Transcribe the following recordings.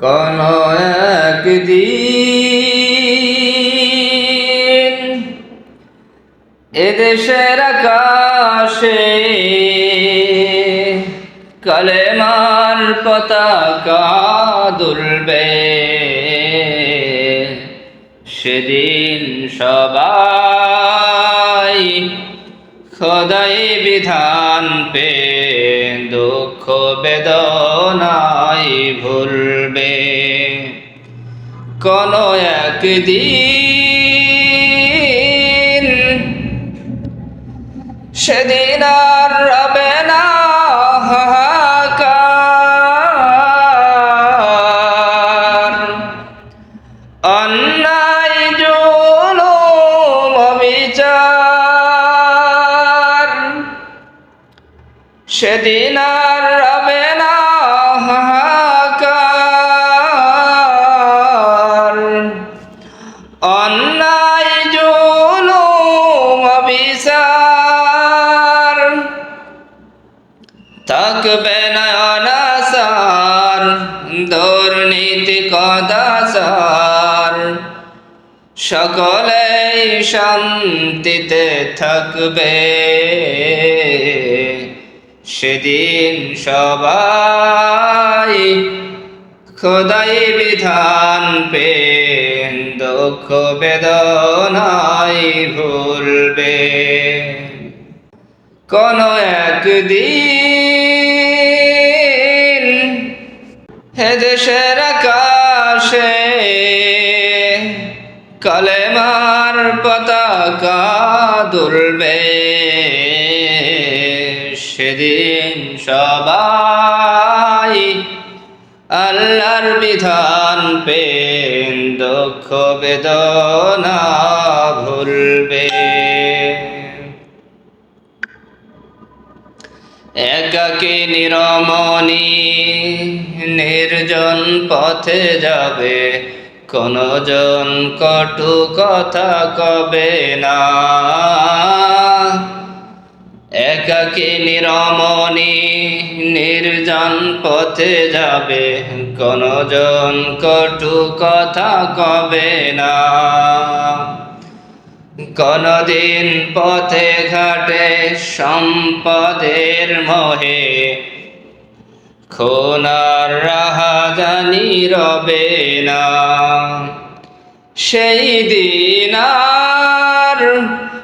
কোন একদিন এদেশের আকাশে কলেমার পতাকা দুলবে। সেদিন সবাই খোদাই বিধান পে দুঃখ বেদনাই কোন একদিন? সেদিন আর রবে না হাহাকার। অন্যায় জুলুম বিচার সেদিন আর রবে না অন্যায় জুলুম বিচার থাকবে না অনাসার দুর্নীতি সকলেই শান্তিতে থাকবে। সেদিন সবাই খোদাই বিধান পে দুঃখ বেদনাই ভুলবে। কোন একদিন হে দেশের আকাশে কলেমার পতাকা দুলবে, সেদিন সবাই আল্লাহর বিধান পে বেদনা ভুলবে একাকে নিরমণি নির্জন পথে যাবে কোনজন কটু কথা কবে না? একাকে নিরমণি নির্জন পথে যাবে, কোনজন কটু কথা কবে না। কোনদিন পথে ঘাটে সম্পদের মোহে, খোনার রাহাজানি রবে না। সেই দিন আর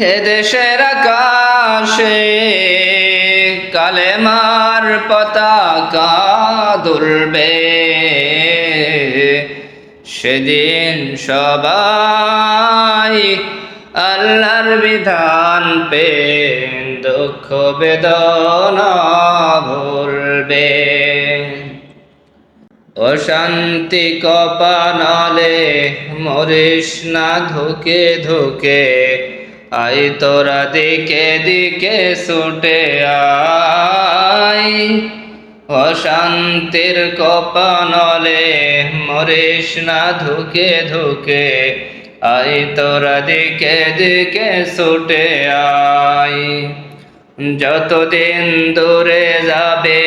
দেশের আকাশে কালেমার পতাকা দুলবে। সেদিন সবাই আল্লাহর বিধান পে দুঃখ বেদনা ভুলবে। অশান্তি কপানলে মরিস না ধুকে ধুকে আই তোরা দিকে দিকে ছুটে আই অশান্তির কপানলে মরিস না ধুকে ধুকে। আই তোরা দিকে দিকে ছুটে আই যতদিন দূরে যাবে,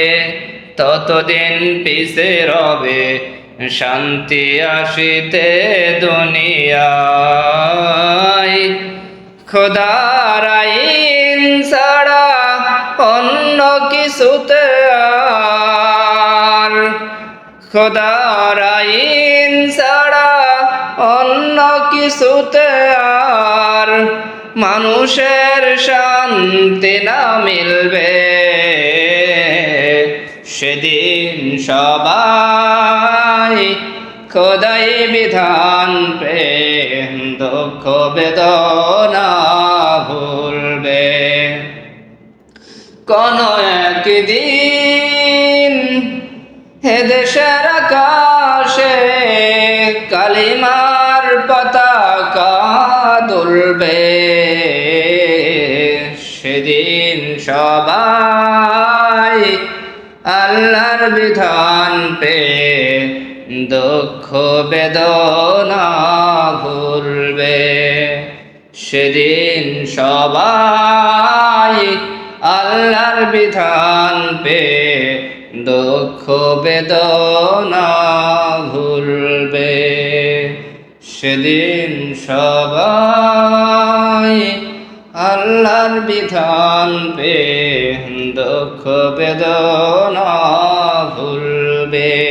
ততদিন পিছে রবে। শান্তি আসিতে দুনিয়ায় খোদার আইন ছাড়া অন্য কিছুতে আর। খোদার ছাড়া অন্য কিছুতে আর। মানুষের শান্তি না মিলবে। সেদিন সবাই খোদাই বিধান পে দুঃখ, বেদনা দেশের আকাশে কালিমার পতাকা দুলবে। সেদিন সবাই আল্লাহর বিধান পে দুঃখ বেদনা ভুলবে। সেদিন সবাই আল্লাহর বিধান পে দুঃখ বেদনা ভুলবে। সেদিন সবাই আল্লাহর বিধান পে দুঃখ বেদনা ভুলবে।